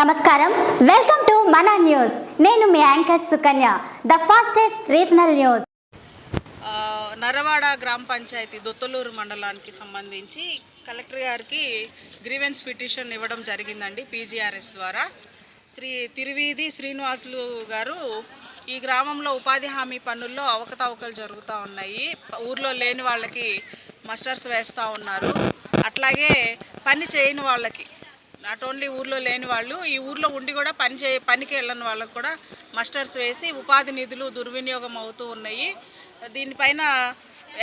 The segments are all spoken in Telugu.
నమస్కారం. వెల్కమ్ టు మన న్యూస్ నేను మీ anchor Sukanya the fastest regional news Naravada గ్రామ పంచాయతీ దొత్తలూరు మండలానికి సంబంధించి కలెక్టర్ గారికి గ్రీవెన్స్ పిటిషన్ ఇవ్వడం జరిగిందండి పీజీఆర్ఎస్ ద్వారా. శ్రీ తిరువీధి శ్రీనివాసులు గారు ఈ గ్రామంలో ఉపాధి హామీ పనుల్లో అవకతవకలు జరుగుతూ ఉన్నాయి. ఊర్లో లేని వాళ్ళకి మస్టర్స్ వేస్తూ ఉన్నారు. అట్లాగే పని చేయని వాళ్ళకి నాట్ ఓన్లీ ఊర్లో లేని వాళ్ళు ఈ ఊర్లో ఉండి కూడా పని చే పనికి వెళ్ళని వాళ్ళకు కూడా మస్టర్స్ వేసి ఉపాధి నిధులు దుర్వినియోగం అవుతూ ఉన్నాయి. దీనిపైన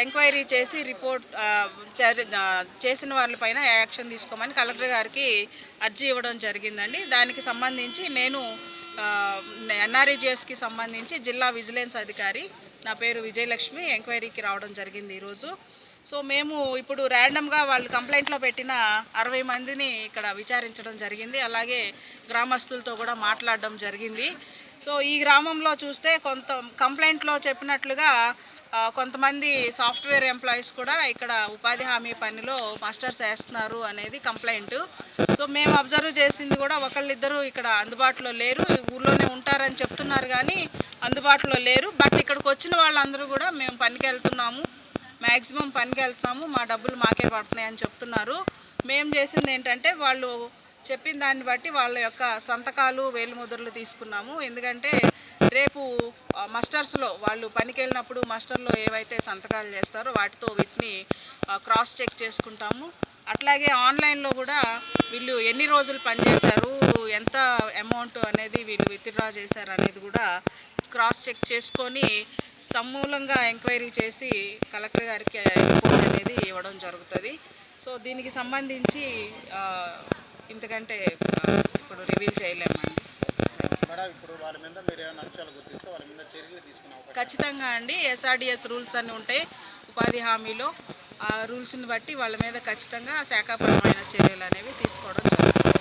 ఎంక్వైరీ చేసి రిపోర్ట్ చేసిన వాళ్ళపైన యాక్షన్ తీసుకోమని కలెక్టర్ గారికి అర్జీ ఇవ్వడం జరిగిందండి. దానికి సంబంధించి నేను ఎన్ఆర్ఈజిఎస్కి సంబంధించి జిల్లా విజిలెన్స్ అధికారి నా పేరు విజయలక్ష్మి ఎంక్వైరీకి రావడం జరిగింది ఈరోజు. సో మేము ఇప్పుడు ర్యాండమ్గా వాళ్ళు కంప్లైంట్లో పెట్టిన అరవై మందిని ఇక్కడ విచారించడం జరిగింది. అలాగే గ్రామస్తులతో కూడా మాట్లాడడం జరిగింది. సో ఈ గ్రామంలో చూస్తే కొంత కంప్లైంట్లో చెప్పినట్లుగా కొంతమంది సాఫ్ట్వేర్ ఎంప్లాయీస్ కూడా ఇక్కడ ఉపాధి హామీ పనిలో మాస్టర్స్ వేస్తున్నారు అనేది కంప్లైంట్. సో మేము అబ్జర్వ్ చేసింది కూడా ఒకళ్ళిద్దరూ ఇక్కడ అందుబాటులో లేరు ఊర్లోనే ఉంటారని చెప్తున్నారు కానీ అందుబాటులో లేరు. బట్ ఇక్కడికి వచ్చిన వాళ్ళందరూ కూడా మేము పనికి వెళ్తున్నాము మ్యాక్సిమం పనికి వెళ్తున్నాము మా డబ్బులు మాకే పడుతున్నాయి అని చెప్తున్నారు. మేము చేసింది ఏంటంటే వాళ్ళు చెప్పిన దాన్ని బట్టి వాళ్ళ యొక్క సంతకాలు వేలుముద్రలు తీసుకున్నాము. ఎందుకంటే రేపు మస్టర్స్లో వాళ్ళు పనికి వెళ్ళినప్పుడు మస్టర్లో ఏవైతే సంతకాలు చేస్తారో వాటితో వీటిని క్రాస్ చెక్ చేసుకుంటాము. అట్లాగే ఆన్లైన్లో కూడా వీళ్ళు ఎన్ని రోజులు పనిచేశారు ఎంత అమౌంట్ అనేది వీళ్ళు విత్డ్రా చేశారు అనేది కూడా క్రాస్ చెక్ చేసుకొని సమూలంగా ఎంక్వైరీ చేసి కలెక్టర్ గారికి రిపోర్ట్ అనేది ఇవ్వడం జరుగుతుంది. సో దీనికి సంబంధించి ఇంతకంటే ఇప్పుడు రివీల్ చేయలేమండి మేడం ఇప్పుడు వాళ్ళ మీద మీరు ఏమైనా అంశాలు గుర్తిస్తే వాళ్ళ మీద చర్యలు తీసుకునే అవకాశం ఖచ్చితంగా అండి ఎస్ఆర్డిఎస్ రూల్స్ అన్నీ ఉంటాయి ఉపాధి హామీలో ఆ రూల్స్ని బట్టి వాళ్ళ మీద ఖచ్చితంగా శాఖాపరమైన చర్యలు అనేవి తీసుకోవడం జరుగుతుంది.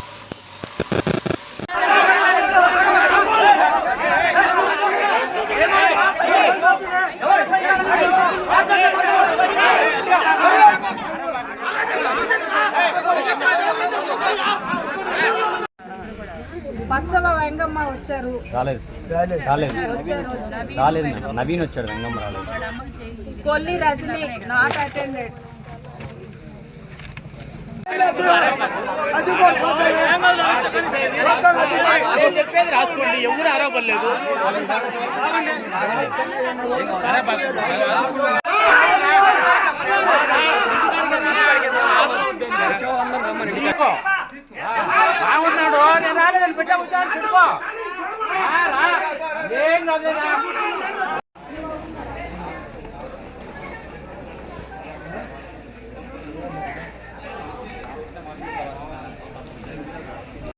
పచ్చల వెంగమ్మ వచ్చారు. రాలేదు. రాలేదు. నవీన్ వచ్చాడు రంగం రాలేదు. కొల్లి రజని నాట్ అటెండెడ్ చెప్పేది రాసుకోండి ఎవరు ఆరోపడలేదు బాగున్నాడు. నేను రాలేదు బిడ్డ పెట్టా పెట్టుకో ఏం కాదురా